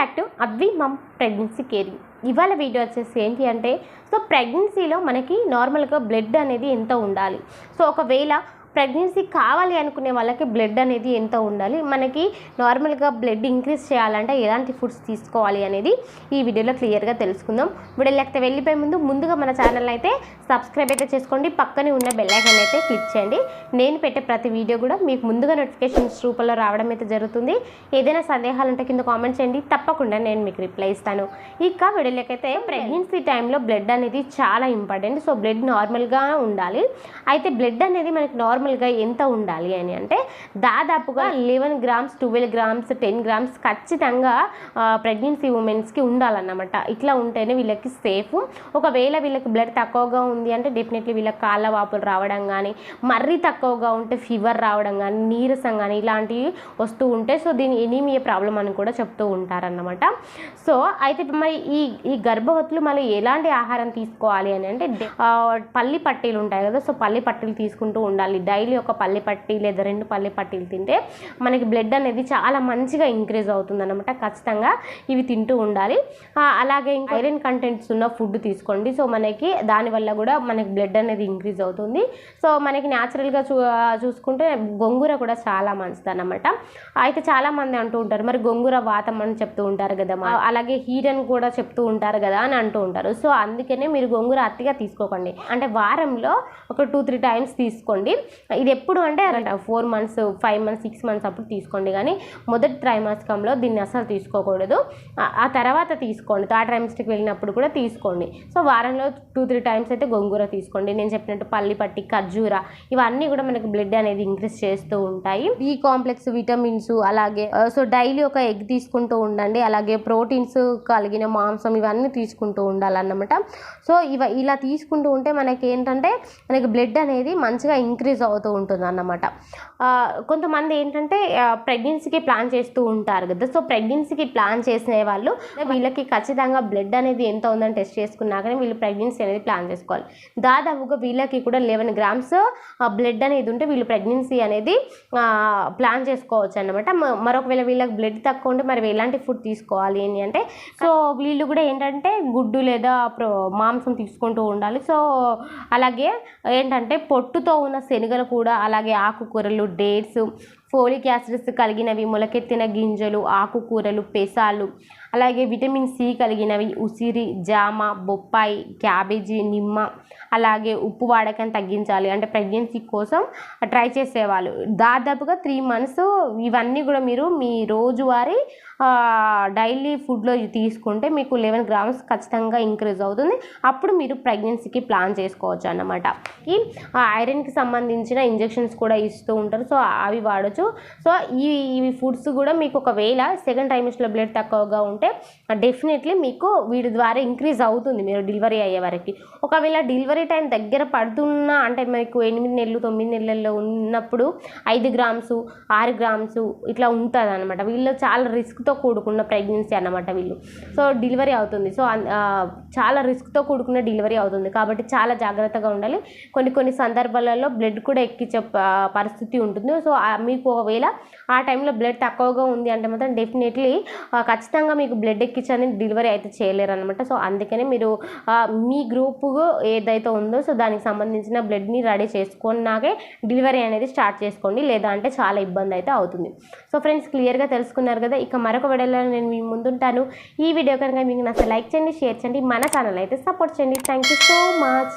Back to Advi mom pregnancy caring ఇవాళ video వచ్చేసి ఏంటి అంటే సో ప్రెగ్నెన్సీలో మనకి నార్మల్గా బ్లడ్ అనేది ఎంత ఉండాలి? సో ఒకవేళ ప్రెగ్నెన్సీ కావాలి అనుకునే వాళ్ళకి బ్లడ్ అనేది ఎంత ఉండాలి? మనకి నార్మల్గా బ్లడ్ ఇంక్రీజ్ చేయాలంటే ఎలాంటి ఫుడ్స్ తీసుకోవాలి అనేది ఈ వీడియోలో క్లియర్గా తెలుసుకుందాం. వీడియో లేకపోతే వెళ్ళిపోయే ముందు ముందుగా మన ఛానల్ అయితే సబ్స్క్రైబ్ అయితే చేసుకోండి. పక్కనే ఉన్న బెల్ ఐకాన్ అయితే క్లిక్ చేయండి. నేను పెట్టే ప్రతి వీడియో కూడా మీకు ముందుగా నోటిఫికేషన్స్ రూపంలో రావడం అయితే జరుగుతుంది. ఏదైనా సందేహాలు ఉంటే కింద కామెంట్ చేయండి. తప్పకుండా నేను మీకు రిప్లై ఇస్తాను. ఇక వీడియోలకైతే ప్రెగ్నెన్సీ టైంలో బ్లడ్ అనేది చాలా ఇంపార్టెంట్ సో బ్లడ్ నార్మల్గా ఉండాలి. అయితే బ్లడ్ అనేది మనకి నార్మల్గా ఎంత ఉండాలి అని అంటే దాదాపుగా eleven grams twelve grams ten grams ఖచ్చితంగా ప్రెగ్నెన్సీ ఉమెన్స్కి ఉండాలన్నమాట. ఇట్లా ఉంటేనే వీళ్ళకి సేఫ్. ఒకవేళ వీళ్ళకి బ్లడ్ తక్కువగా ఉంది అంటే డెఫినెట్లీ వీళ్ళకి కాళ్ళ వాపులు రావడం కానీ మరీ తక్కువగా ఉంటే ఫీవర్ రావడం కానీ నీరసం కానీ ఇలాంటివి వస్తూ ఉంటే సో దీని ఎనీమియా ప్రాబ్లం అని కూడా చెప్తూ ఉంటారన్నమాట. సో అయితే మరి ఈ ఈ గర్భవతులు మళ్ళీ ఎలాంటి ఆహారం తీసుకోవాలి అని అంటే పల్లి పట్టీలు ఉంటాయి కదా సో పల్లి పట్టీలు తీసుకుంటూ ఉండాలి. డైలీ ఒక పల్లి పట్టి లేదా రెండు పల్లి పట్టీలు తింటే మనకి బ్లడ్ అనేది చాలా మంచిగా ఇంక్రీజ్ అవుతుంది అనమాట ఖచ్చితంగా ఇవి తింటూ ఉండాలి. అలాగే ఇంకా ఐరన్ కంటెంట్స్ ఉన్న ఫుడ్ తీసుకోండి. సో మనకి దానివల్ల కూడా మనకి బ్లడ్ అనేది ఇంక్రీజ్ అవుతుంది. సో మనకి న్యాచురల్గా చూ చూసుకుంటే గొంగూర కూడా చాలా మంచిది అనమాట అయితే చాలా మంది అంటూ ఉంటారు మరి గొంగూర వాతం అని చెప్తూ ఉంటారు కదా అలాగే హీట్ అని కూడా చెప్తూ ఉంటారు కదా అని అంటూ ఉంటారు. సో అందుకనే మీరు గొంగూర అతిగా తీసుకోకండి. అంటే వారంలో ఒక టూ త్రీ టైమ్స్ తీసుకోండి. ఇది ఎప్పుడు అంటే four months five months six months అప్పుడు తీసుకోండి. కానీ మొదటి త్రైమాసికంలో దీన్ని అసలు తీసుకోకూడదు. ఆ- తర్వాత తీసుకోండి. థర్డ్ ట్రైమాసిస్కి వెళ్ళినప్పుడు కూడా తీసుకోండి. సో వారంలో టూ త్రీ టైమ్స్ అయితే గొంగూర తీసుకోండి. నేను చెప్పినట్టు పల్లి పట్టి ఖర్జూర ఇవన్నీ కూడా మనకి బ్లడ్ అనేది ఇంక్రీజ్ చేస్తూ ఉంటాయి. బి కాంప్లెక్స్ విటమిన్స్ అలాగే సో డైలీ ఒక ఎగ్ తీసుకుంటూ ఉండండి. అలాగే ప్రోటీన్స్ కలిగిన మాంసం ఇవన్నీ తీసుకుంటూ ఉండాలన్నమాట. సో ఇవ ఇలా తీసుకుంటూ ఉంటే మనకి ఏంటంటే మనకి బ్లడ్ అనేది మంచిగా ఇంక్రీజ్ అవుతూ ఉంటుంది అన్నమాట కొంతమంది ఏంటంటే ప్రెగ్నెన్సీకి ప్లాన్ చేస్తూ ఉంటారు కదా. సో ప్రెగ్నెన్సీకి ప్లాన్ చేసిన వాళ్ళు వీళ్ళకి ఖచ్చితంగా బ్లడ్ అనేది ఎంత ఉందని టెస్ట్ చేసుకున్నాకనే వీళ్ళు ప్రెగ్నెన్సీ అనేది ప్లాన్ చేసుకోవాలి. దాదాపుగా వీళ్ళకి కూడా లెవెన్ గ్రామ్స్ బ్లడ్ అనేది ఉంటే వీళ్ళు ప్రెగ్నెన్సీ అనేది ప్లాన్ చేసుకోవచ్చు అనమాట మరొకవేళ వీళ్ళకి బ్లడ్ తక్కువ ఉంటే మరి ఎలాంటి ఫుడ్ తీసుకోవాలి అని అంటే సో వీళ్ళు కూడా ఏంటంటే గుడ్డు లేదా ప్రో మాంసం తీసుకుంటూ ఉండాలి. సో అలాగే ఏంటంటే పొట్టుతో ఉన్న శనగ కూడా అలాగే ఆకుకూరలు డేట్స్ ఫోలిక్ యాసిడ్స్ కలిగినవి మొలకెత్తిన గింజలు ఆకుకూరలు పెసాలు అలాగే విటమిన్ సి కలిగినవి ఉసిరి జామ బొప్పాయి క్యాబేజీ నిమ్మ అలాగే ఉప్పు వాడకం తగ్గించాలి. అంటే ప్రెగ్నెన్సీ కోసం ట్రై చేసేవాళ్ళు. దాదాపుగా త్రీ మంత్స్ ఇవన్నీ కూడా మీరు మీ రోజువారీ డైలీ ఫుడ్లో తీసుకుంటే మీకు లెవెన్ గ్రామ్స్ ఖచ్చితంగా ఇంక్రీజ్ అవుతుంది. అప్పుడు మీరు ప్రెగ్నెన్సీకి ప్లాన్ చేసుకోవచ్చు అన్నమాట. ఈ ఐరన్కి సంబంధించిన ఇంజెక్షన్స్ కూడా ఇస్తూ ఉంటారు. సో అవి వాడచ్చు. సో ఈ ఇవి ఫుడ్స్ కూడా మీకు ఒకవేళ సెకండ్ టైమిస్ట్లో బ్లడ్ తక్కువగా ఉంటే డెఫినెట్లీ మీకు వీటి ద్వారా ఇంక్రీజ్ అవుతుంది మీరు డెలివరీ అయ్యే వరకు. ఒకవేళ డెలివరీ టైం దగ్గర పడుతున్నా అంటే మీకు ఎనిమిది నెలలు తొమ్మిది నెలల్లో ఉన్నప్పుడు ఐదు గ్రామ్స్ ఆరు గ్రామ్స్ ఇట్లా ఉంటుంది అనమాట వీళ్ళు చాలా రిస్క్తో కూడుకున్న ప్రెగ్నెన్సీ అన్నమాట వీళ్ళు. సో డెలివరీ అవుతుంది. సో చాలా రిస్క్తో కూడుకున్న డెలివరీ అవుతుంది. కాబట్టి చాలా జాగ్రత్తగా ఉండాలి. కొన్ని కొన్ని సందర్భాలలో బ్లడ్ కూడా ఎక్కించే పరిస్థితి ఉంటుంది. సో మీకు ఒకవేళ ఆ టైంలో బ్లడ్ తక్కువగా ఉంది అంటే మాత్రం డెఫినెట్లీ ఖచ్చితంగా మీకు బ్లడ్ ఎక్కించని డెలివరీ అయితే చేయలేరు అనమాట సో అందుకనే మీరు మీ గ్రూప్ ఏదైతే ఉందో సో దానికి సంబంధించిన బ్లడ్ని రెడీ చేసుకున్నాకే డెలివరీ అనేది స్టార్ట్ చేసుకోండి. లేదా అంటే చాలా ఇబ్బంది అయితే అవుతుంది. సో ఫ్రెండ్స్ క్లియర్గా తెలుసుకున్నారు కదా. ఇక మరొక వీడియోలో నేను మీ ముందుంటాను. ఈ వీడియో కనుక మీకు నచ్చ లైక్ చేయండి షేర్ చేయండి. మన ఛానల్ అయితే సపోర్ట్ చేయండి. Thank you so much.